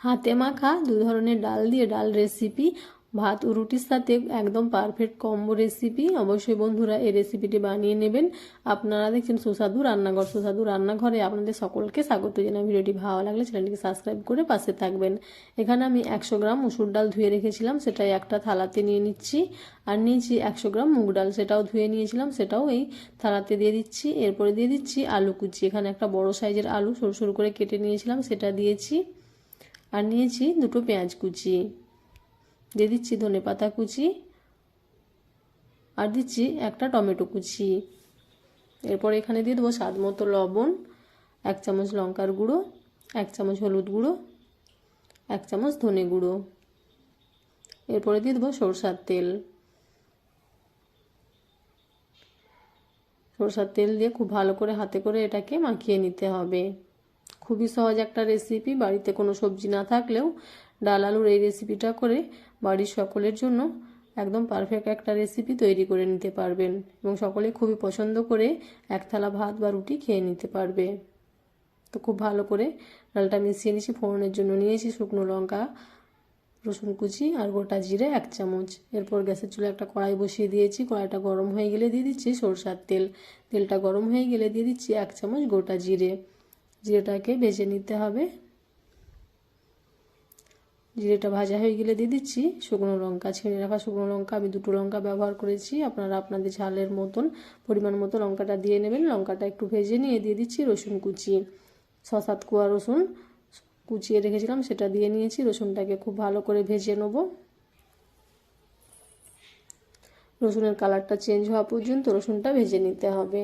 হাতে মাখা দু ধরনের ডাল দিয়ে ডাল রেসিপি ভাত ও রুটির সাথে একদম পারফেক্ট কম্বো রেসিপি অবশ্যই বন্ধুরা এই রেসিপিটি বানিয়ে নেবেন। আপনারা দেখছেন সুস্বাদু রান্নাঘর, সুস্বাদু রান্নাঘরে আপনাদের সকলকে স্বাগত জানাই। ভিডিওটি ভালো লাগলে চ্যানেলটিকে সাবস্ক্রাইব করে পাশে থাকবেন। এখানে আমি একশো গ্রাম মুসুর ডাল ধুয়ে রেখেছিলাম, সেটাই একটা থালাতে নিয়ে নিচ্ছি। আর নিয়েছি একশো গ্রাম মুগ ডাল, সেটাও ধুয়ে নিয়েছিলাম, সেটাও এই থালাতে দিয়ে দিচ্ছি। এরপরে দিয়ে দিচ্ছি আলু কুচি। এখানে একটা বড় সাইজের আলু সরু সরু করে কেটে নিয়েছিলাম, সেটা দিয়েছি। আর নিয়েছি দুটো পেঁয়াজ কুচি। দিয়ে দিচ্ছি ধনে পাতা কুচি আর দিচ্ছি একটা টমেটো কুচি। এরপর এখানে দিয়ে দেবো স্বাদ মতো লবণ, এক চামচ লঙ্কার গুঁড়ো, এক চামচ হলুদ গুঁড়ো, এক চামচ ধনে গুঁড়ো। এরপরে দিয়ে দেবো সরষার তেল। সরষার তেল দিয়ে খুব ভালো করে হাতে করে এটাকে মাখিয়ে নিতে হবে। খুবই সহজ একটা রেসিপি বাড়িতে কোনো সবজি না থাকলেও ডাল আলুর এই রেসিপিটা করে বাড়ির সকলের জন্য একদম পারফেক্ট একটা রেসিপি তৈরি করে নিতে পারবেন এবং সকলে খুবই পছন্দ করে এক থালা ভাত বা রুটি খেয়ে নিতে পারবে। তো খুব ভালো করে ডালটা মিশিয়ে নিয়েছি, ফোড়নের জন্য নিয়েছি শুকনো লঙ্কা, রসুন কুচি আর গোটা জিরে এক চামচ। এরপর গ্যাসের চুলে একটা কড়াই বসিয়ে দিয়েছি। কড়াইটা গরম হয়ে গেলে দিয়ে দিচ্ছি সরষার তেল। তেলটা গরম হয়ে গেলে দিয়ে দিচ্ছি এক চামচ গোটা জিরে। জিরেটাকে ভেজে নিতে হবে। জিরেটা ভাজা হয়ে গেলে দিয়ে দিচ্ছি শুকনো লঙ্কা, ছেড়ে রাখা শুকনো লঙ্কা। আমি দুটো লঙ্কা ব্যবহার করেছি, আপনারা আপনাদের ঝালের মতন, পরিমাণ মতো লঙ্কাটা দিয়ে নেবেন। লঙ্কাটা একটু ভেজে নিয়ে দিয়ে দিচ্ছি রসুন কুচি। ছ সাত কোয়া রসুন কুচিয়ে রেখেছিলাম, সেটা দিয়ে নিয়েছি। রসুনটাকে খুব ভালো করে ভেজে নেব। রসুনের কালারটা চেঞ্জ হওয়া পর্যন্ত রসুনটা ভেজে নিতে হবে।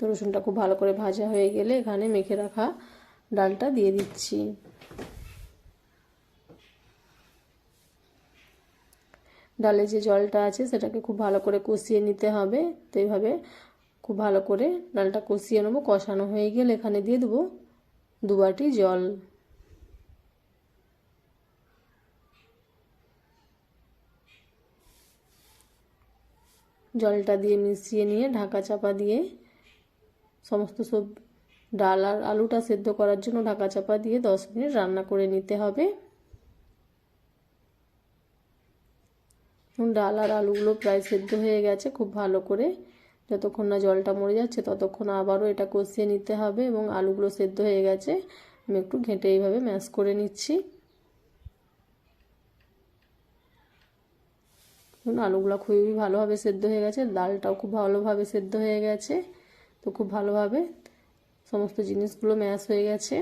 তো রসুনটা খুব ভালো করে ভাজা হয়ে গেলে এখানে মেখে রাখা ডালটা দিয়ে দিচ্ছি। ডালে যে জলটা আছে সেটাকে খুব ভালো করে কষিয়ে নিতে হবে। তো এইভাবে খুব ভালো করে ডালটা কষিয়ে নেব। কষানো হয়ে গেলে এখানে দিয়ে দেবো দু বাটি জল। জলটা দিয়ে মিশিয়ে নিয়ে ঢাকা চাপা দিয়ে সমস্ত সব ডাল আর আলুটা সেদ্ধ করার জন্য ঢাকা চাপা দিয়ে দশ মিনিট রান্না করে নিতে হবে। ডাল আর আলুগুলো প্রায় সেদ্ধ হয়ে গেছে খুব ভালো করে। যতক্ষণ না জলটা মরে যাচ্ছে ততক্ষণ আবারও এটা কষিয়ে নিতে হবে এবং আলুগুলো সেদ্ধ হয়ে গেছে। আমি একটু ঘেঁটে এইভাবে ম্যাশ করে নিচ্ছি। আলুগুলো খুবই ভালোভাবে সেদ্ধ হয়ে গেছে, ডালটাও খুব ভালোভাবে সেদ্ধ হয়ে গেছে। তো খুব ভালোভাবে সমস্ত জিনিসগুলো ম্যাশ হয়ে গেছে।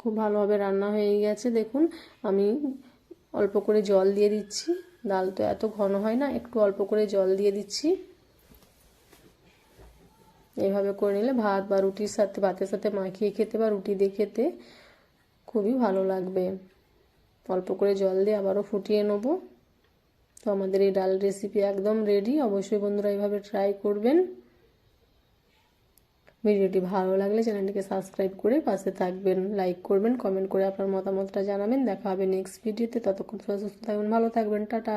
খুব ভালোভাবে রান্না হয়ে গেছে। দেখুন, আমি অল্প করে জল দিয়ে দিচ্ছি। ডাল তো এত ঘন হয় না, একটু অল্প করে জল দিয়ে দিচ্ছি। এভাবে করে নিলে ভাত বা রুটির সাথে, ভাতের সাথে মাখিয়ে খেতে বা রুটি দিয়ে খেতে খুবই ভালো লাগবে। অল্প করে জল দিয়ে আবারও ফুটিয়ে নেব। তো আমাদের এই ডাল রেসিপি একদম রেডি অবশ্যই বন্ধুরা এইভাবে ট্রাই করবেন। ভিডিওটি ভালো লাগলে চ্যানেলটিকে সাবস্ক্রাইব করে পাশে থাকবেন লাইক করবেন কমেন্ট করে আপনার মতামতটা জানাবেন। দেখা হবে নেক্সট ভিডিওতে ততক্ষণ সুস্থ থাকবেন ভালো থাকবেন। টাটা।